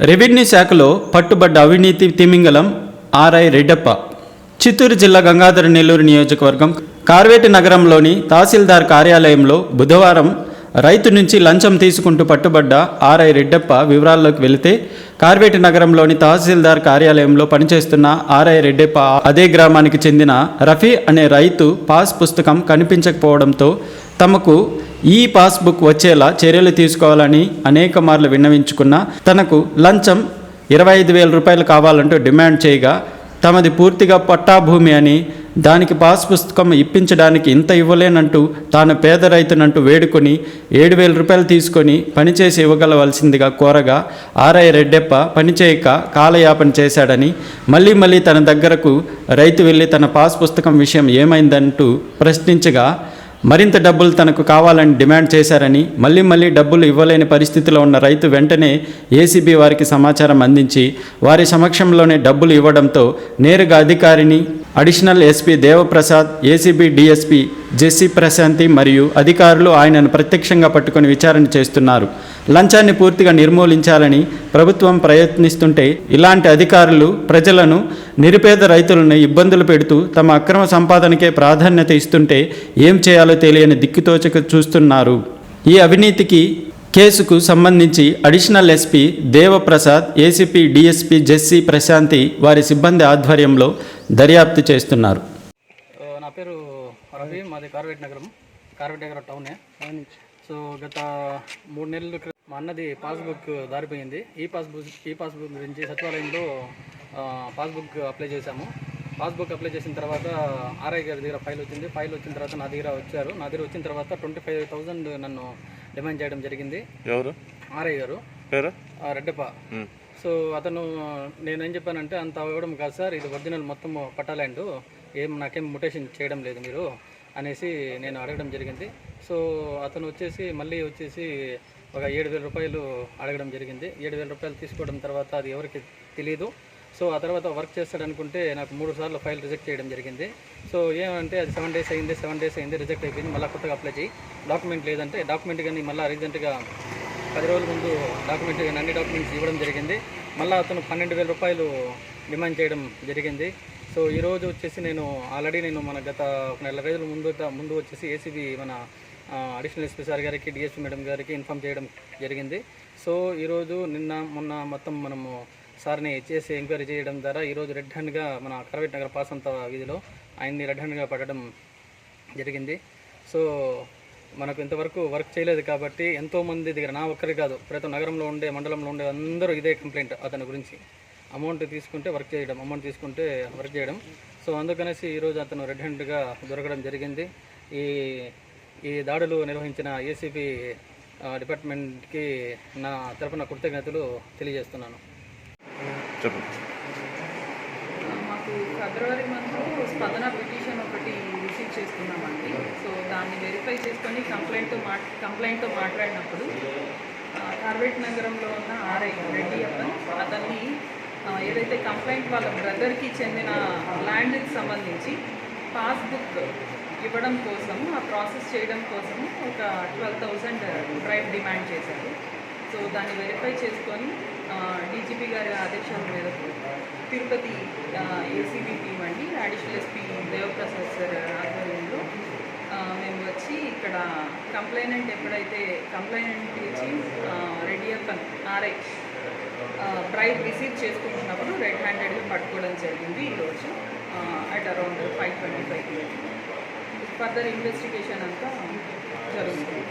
Revenue శాఖలో పట్టుబడ్డ అవినీతి తిమింగలం ఆర్ఐ రెడ్డప్ప. చిత్తూరు జిల్లా గంగాధర నెల్లూరు నియోజకవర్గం కార్వేటి నగరంలోని తహసీల్దార్ కార్యాలయంలో బుధవారం రైతు నుంచి లంచం తీసుకుంటూ పట్టుబడ్డ ఆర్ఐ రెడ్డప్ప వివరాల్లోకి వెళితే కార్వేటి నగరంలోని తహసీల్దార్ కార్యాలయంలో పనిచేస్తున్న ఆర్ఐ రెడ్డప్ప అదే గ్రామానికి చెందిన రఫీ అనే రైతు పాస్ పుస్తకం కనిపించకపోవడంతో తమకు ఈ పాస్బుక్ వచ్చేలా చర్యలు తీసుకోవాలని అనేక మార్లు విన్నవించుకున్న తనకు లంచం ఇరవై ఐదు వేల రూపాయలు కావాలంటూ డిమాండ్ చేయగా తమది పూర్తిగా పట్టాభూమి అని దానికి పాస్ పుస్తకం ఇప్పించడానికి ఇంత ఇవ్వలేనంటూ తాను పేద రైతునంటూ వేడుకొని ఏడు వేల రూపాయలు తీసుకొని పనిచేసి ఇవ్వగలవలసిందిగా కోరగా ఆర్ఐ రెడ్డెప్ప పనిచేయక కాలయాపన చేశాడని మళ్ళీ మళ్ళీ తన దగ్గరకు రైతు వెళ్ళి తన పాస్ పుస్తకం విషయం ఏమైందంటూ ప్రశ్నించగా మరింత డబ్బులు తనకు కావాలని డిమాండ్ చేశారని మళ్ళీ మళ్ళీ డబ్బులు ఇవ్వలేని పరిస్థితిలో ఉన్న రైతు వెంటనే ఏసీబీ వారికి సమాచారం అందించి వారి సమక్షంలోనే డబ్బులు ఇవ్వడంతో నేరుగా అధికారిని additional SP Devaprasad ACB DSP Jessy Prashanthi మరియు అధికారులు ఆయనను ప్రత్యక్షంగా పట్టుకొని విచారణ చేస్తున్నారు. లంచాన్ని పూర్తిగా నిర్మూలించాలని ప్రభుత్వం ప్రయత్నిస్తుంటే ఇలాంటి అధికారులు ప్రజలను నిరుపేద రైతులను ఇబ్బందులు పెడుతూ తమ అక్రమ సంపాదనకే ప్రాధాన్యత ఇస్తుంటే ఏం చేయాలో తెలియని దిక్కుతోచక చూస్తున్నారు. ఈ అవినీతికి కేసుకు సంబంధించి additional SP Devaprasad ACP DSP Jessy Prashanthi వారి సిబ్బంది ఆధ్వర్యంలో దర్యాప్తు చేస్తున్నారు. నా పేరు రవి మాది కార్వేట్ నగరం. కార్వేట్ నగరం టౌనే సో గత మూడు నెలలు మా అన్నది పాస్బుక్ దారిపోయింది. ఈ పాస్బుక్ ఈ పాస్బుక్ గురించి సచివాలయంలో పాస్బుక్ అప్లై చేశాము. పాస్బుక్ అప్లై చేసిన తర్వాత ఆర్ఐ గారి దగ్గర ఫైల్ వచ్చింది. ఫైల్ వచ్చిన తర్వాత నా దగ్గర వచ్చారు. నా దగ్గర వచ్చిన తర్వాత ట్వంటీ ఫైవ్ థౌజండ్ నన్ను డిమాండ్ చేయడం జరిగింది. ఎవరు? ఆర్ఐ గారు. పేరు? రెడ్డప్ప. సో అతను నేనేం చెప్పానంటే అంత ఇవ్వడం కాదు సార్ ఇది ఒరిజినల్ మొత్తం పట్టాలండ్ ఏం నాకేం ముటేషన్ చేయడం లేదు మీరు అనేసి నేను అడగడం జరిగింది. సో అతను వచ్చేసి మళ్ళీ వచ్చేసి ఒక ఏడు వేల రూపాయలు అడగడం జరిగింది. ఏడు వేల రూపాయలు తీసుకోవడం తర్వాత అది ఎవరికి తెలియదు సో ఆ తర్వాత వర్క్ చేస్తాడనుకుంటే నాకు మూడు సార్లు ఫైల్ రిజెక్ట్ చేయడం జరిగింది. సో ఏమంటే అది సెవెన్ డేస్ అయింది సెవెన్ డేస్ అయింది రిజెక్ట్ అయిపోయింది మళ్ళీ కొత్తగా అప్లై చేయి. డాక్యుమెంట్ లేదంటే డాక్యుమెంట్ కానీ మళ్ళీ రీసెంట్గా పది రోజుల ముందు డాక్యుమెంట్ కానీ అన్ని డాక్యుమెంట్స్ ఇవ్వడం జరిగింది. మళ్ళీ అతను పన్నెండు వేల రూపాయలు డిమాండ్ చేయడం జరిగింది. సో ఈరోజు వచ్చేసి నేను ఆల్రెడీ నేను మన గత ఒక నెల రోజుల ముందు ముందు వచ్చేసి ఏసీబీ మన అడిషనల్ ఎస్పీ సార్ గారికి డిఎస్పీ మేడం గారికి ఇన్ఫామ్ చేయడం జరిగింది. సో ఈరోజు నిన్న మొన్న మొత్తం మనము సార్ని చేసి ఎంక్వైరీ చేయడం ద్వారా ఈరోజు రెడ్ హ్యాండ్గా మన కరవేట్ నగర పాసంత వీధిలో ఆయన్ని రెడ్ హ్యాండ్గా పడడం జరిగింది. సో మనకు ఇంతవరకు వర్క్ చేయలేదు కాబట్టి ఎంతోమంది దగ్గర నా ఒక్కరి కాదు ప్రతి నగరంలో ఉండే మండలంలో ఉండే అందరూ ఇదే కంప్లైంట్ అతని గురించి. అమౌంట్ తీసుకుంటే వర్క్ చేయడం అమౌంట్ తీసుకుంటే వర్క్ చేయడం. సో అందుకనేసి ఈరోజు అతను రెడ్ హ్యాండ్గా దొరకడం జరిగింది. ఈ ఈ దాడులు నిర్వహించిన ఏసీపీ డిపార్ట్మెంట్కి నా తరపున కృతజ్ఞతలు తెలియజేస్తున్నాను. చెప్పండి. మాకు ఫిబ్రవరి మంత్ స్పందన పిటిషన్ ఒకటి రిసీవ్ చేసుకున్నామండి సో దాన్ని వెరిఫై చేసుకొని కంప్లైంట్ మా కంప్లైంట్తో మాట్లాడినప్పుడు కార్వేట్ నగరంలో ఉన్న ఆర్ఐ రెడ్డి అతను అతన్ని ఏదైతే కంప్లైంట్ వాళ్ళ బ్రదర్కి చెందిన ల్యాండ్కి సంబంధించి పాస్బుక్ ఇవ్వడం కోసం ఆ ప్రాసెస్ చేయడం కోసం ఒక ట్వెల్వ్ థౌజండ్ డ్రైవ్ డిమాండ్ చేశారు. సో దాన్ని వెరిఫై చేసుకొని డీజీపీ గారి ఆదేశాల మేరకు తిరుపతి ఏసీబీ టీం అండి అడిషనల్ ఎస్పీ దేవప్రసాద్ సార్ ఆధ్వర్యంలో మేము వచ్చి ఇక్కడ కంప్లైనెంట్ ఎప్పుడైతే కంప్లైనెంట్ ఇచ్చి Reddy Appan RI bribe receive చేసుకుంటున్నప్పుడు రెడ్ హ్యాండెడ్గా పట్టుకోవడం జరిగింది ఈరోజు at around five twenty five further investigation అంతా జరుగుతుంది.